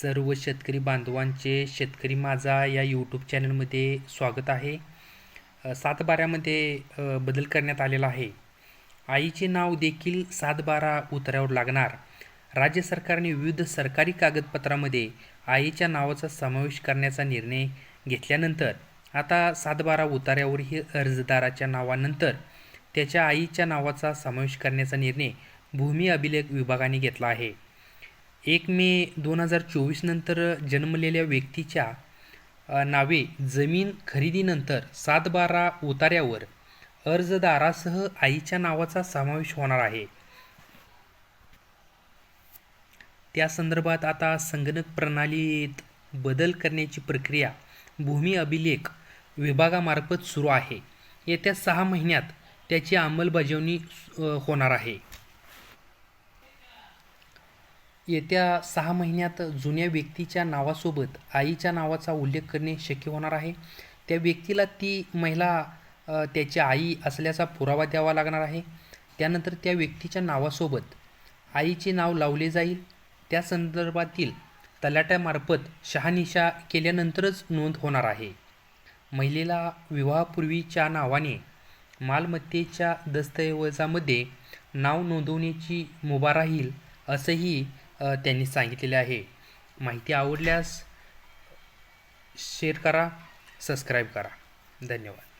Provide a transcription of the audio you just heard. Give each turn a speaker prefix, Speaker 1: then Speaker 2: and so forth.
Speaker 1: सर्व शेतकरी बांधवांचे शेतकरी माझा या यूट्यूब चॅनलमध्ये स्वागत आहे. सातबाऱ्यामध्ये बदल करण्यात आलेला आहे. आईचे नाव देखील सातबारा उतऱ्यावर लागणार. राज्य सरकारने विविध सरकारी कागदपत्रामध्ये आईच्या नावाचा समावेश करण्याचा निर्णय घेतल्यानंतर आता सातबारा उतार्यावरही अर्जदाराच्या नावानंतर त्याच्या आईच्या नावाचा समावेश करण्याचा निर्णय भूमी अभिलेख विभागाने घेतला आहे. एक मे दोन हजार चोवीस नंतर जन्मलेल्या व्यक्तीच्या नावे जमीन खरेदीनंतर सातबारा उतार्यावर अर्जदारासह आईच्या नावाचा समावेश होणार आहे. त्या संदर्भात आता संगणक प्रणालीत बदल करण्याची प्रक्रिया भूमी अभिलेख विभागामार्फत सुरू आहे. येत्या सहा महिन्यात त्याची अंमलबजावणी होणार आहे. येत्या सहा महिन्यात जुन्या व्यक्तीच्या नावासोबत आईच्या नावाचा उल्लेख करणे शक्य होणार आहे. त्या व्यक्तीला ती महिला त्याची आई असल्याचा पुरावा द्यावा लागणार आहे. त्यानंतर त्या व्यक्तीच्या नावासोबत आईचे नाव लावले जाईल. त्या संदर्भातील तलाट्यामार्फत शहानिशा केल्यानंतरच नोंद होणार आहे. महिलेला विवाहापूर्वीच्या नावाने मालमत्तेच्या दस्तऐवजामध्ये नाव नोंदवण्याची मुभा राहील असंही त्यांनी सांगितलेले आहे. माहिती आवडल्यास शेअर करा सबस्क्राईब करा. धन्यवाद.